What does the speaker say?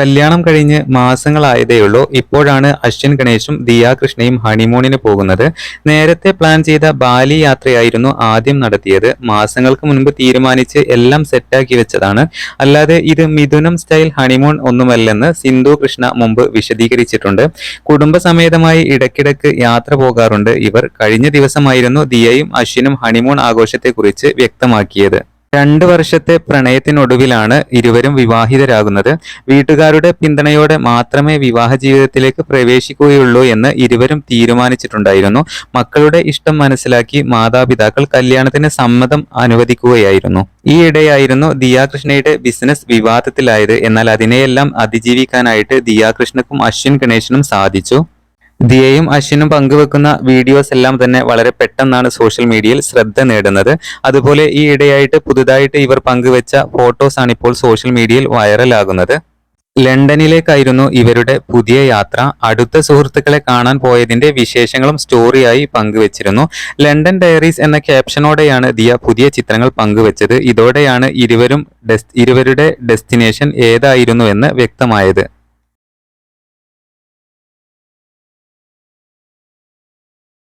കല്യാണം കഴിഞ്ഞ് മാസങ്ങളായതേയുള്ളൂ. ഇപ്പോഴാണ് അശ്വിൻ ഗണേശും ദിയ കൃഷ്ണയും ഹണിമൂണിന് പോകുന്നത്. നേരത്തെ പ്ലാൻ ചെയ്ത ബാലി യാത്രയായിരുന്നു ആദ്യം നടത്തിയത്. മാസങ്ങൾക്ക് മുൻപ് തീരുമാനിച്ച് എല്ലാം സെറ്റാക്കി വെച്ചതാണ്. അല്ലാതെ ഇത് മിഥുനം സ്റ്റൈൽ ഹണിമൂൺ ഒന്നുമല്ലെന്ന് സിന്ധു കൃഷ്ണ മുമ്പ് വിശദീകരിച്ചിട്ടുണ്ട്. കുടുംബസമേതമായി ഇടയ്ക്കിടയ്ക്ക് യാത്ര പോകാറുണ്ട്. ഇവർ കഴിഞ്ഞ ദിവസമായിരുന്നു ദിയയും അശ്വിനും ഹണിമൂൺ ആഘോഷത്തെക്കുറിച്ച് വ്യക്തമാക്കിയത്. രണ്ട് വർഷത്തെ പ്രണയത്തിനൊടുവിലാണ് ഇരുവരും വിവാഹിതരാകുന്നത്. വീട്ടുകാരുടെ പിന്തുണയോടെ മാത്രമേ വിവാഹ ജീവിതത്തിലേക്ക് പ്രവേശിക്കുകയുള്ളൂ എന്ന് ഇരുവരും തീരുമാനിച്ചിട്ടുണ്ടായിരുന്നു. മക്കളുടെ ഇഷ്ടം മനസ്സിലാക്കി മാതാപിതാക്കൾ കല്യാണത്തിന് സമ്മതം അനുവദിക്കുകയായിരുന്നു. ഈയിടെയായിരുന്നു ദിയാകൃഷ്ണയുടെ ബിസിനസ് വിവാദത്തിലായത്. എന്നാൽ അതിനെയെല്ലാം അതിജീവിക്കാനായിട്ട് ദിയാകൃഷ്ണക്കും അശ്വിൻ ഗണേശനും സാധിച്ചു. ദിയയും അശ്വിനും പങ്കുവെക്കുന്ന വീഡിയോസ് എല്ലാം തന്നെ വളരെ പെട്ടെന്നാണ് സോഷ്യൽ മീഡിയയിൽ ശ്രദ്ധ നേടുന്നത്. അതുപോലെ ഈ ഇടയായിട്ട് പുതുതായിട്ട് ഇവർ പങ്കുവെച്ച ഫോട്ടോസ് ആണ് ഇപ്പോൾ സോഷ്യൽ മീഡിയയിൽ വൈറലാകുന്നത്. ലണ്ടനിലേക്കായിരുന്നു ഇവരുടെ പുതിയ യാത്ര. അടുത്ത സുഹൃത്തുക്കളെ കാണാൻ പോയതിന്റെ വിശേഷങ്ങളും സ്റ്റോറിയായി പങ്കുവച്ചിരുന്നു. ലണ്ടൻ ഡയറീസ് എന്ന ക്യാപ്ഷനോടെയാണ് ദിയ പുതിയ ചിത്രങ്ങൾ പങ്കുവച്ചത്. ഇതോടെയാണ് ഇരുവരും ഇരുവരുടെ ഡെസ്റ്റിനേഷൻ ഏതായിരുന്നു എന്ന് വ്യക്തമായത്.